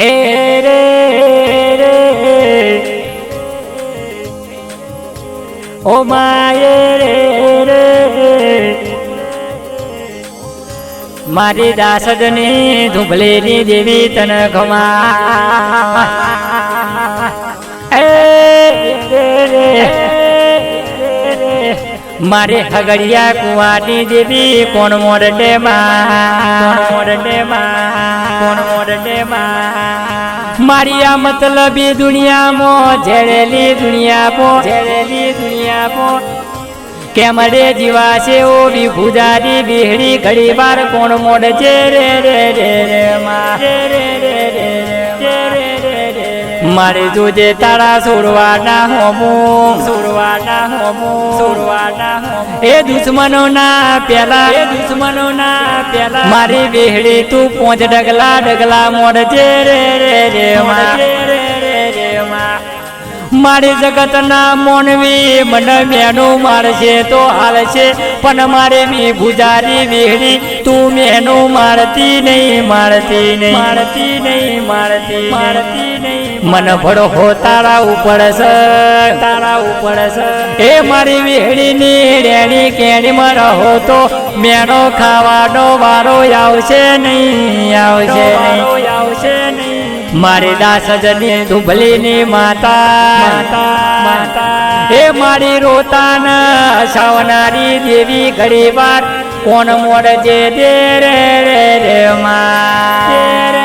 એ રે oh my રે રે. મારી દાસદની ધુંભલેની દેવી તન ખમા મારે હગડિયા કુવાની દેવી કોણ મોરડે માં? મોરડે માં? કોણ મોરડે માં? મારી આ મતલબી દુનિયામાં ઝેરેલી દુનિયા પો ઝેરેલી દુનિયા પો કેમ રે જીવા છે ઓ વિભુજારી બિહડી ઘડી બાર કોણ મોડ છે રે રે રે મા રે રે મારે જોજે તારા સોરવાના હોમો. સોરવાના હોમો. હોમું. એ દુશ્મનો ના પેલા એ દુશ્મનો ના પેલા મારી બેહડી તું પોંચ ડગલા ડગલા મોડ છે રે રે રે માં. રે રે મારી જગત ના મોનવી મને મેનું મારશે તો હાલશે. પણ મારે મી ભુજારી વેહડી તું મેનું મારતી નહીં મારતી નહીં. મારતી નહીં મારતી મારતી મન ભડો હો, તારા ઉપર છે. તારા ઉપર છે. એ મારી વેહડી ની રેણી કેણી માં રહો તો મેળો ખાવાનો વારો આવશે નહીં આવશે નહીં. આવશે નહીં મારી દાસજની ધુબલીની માતા. માતા એ મારી રોતાના સાવનારી દેવી ઘડી વાર કોણ મોડ જે દે રે રે રે, માં.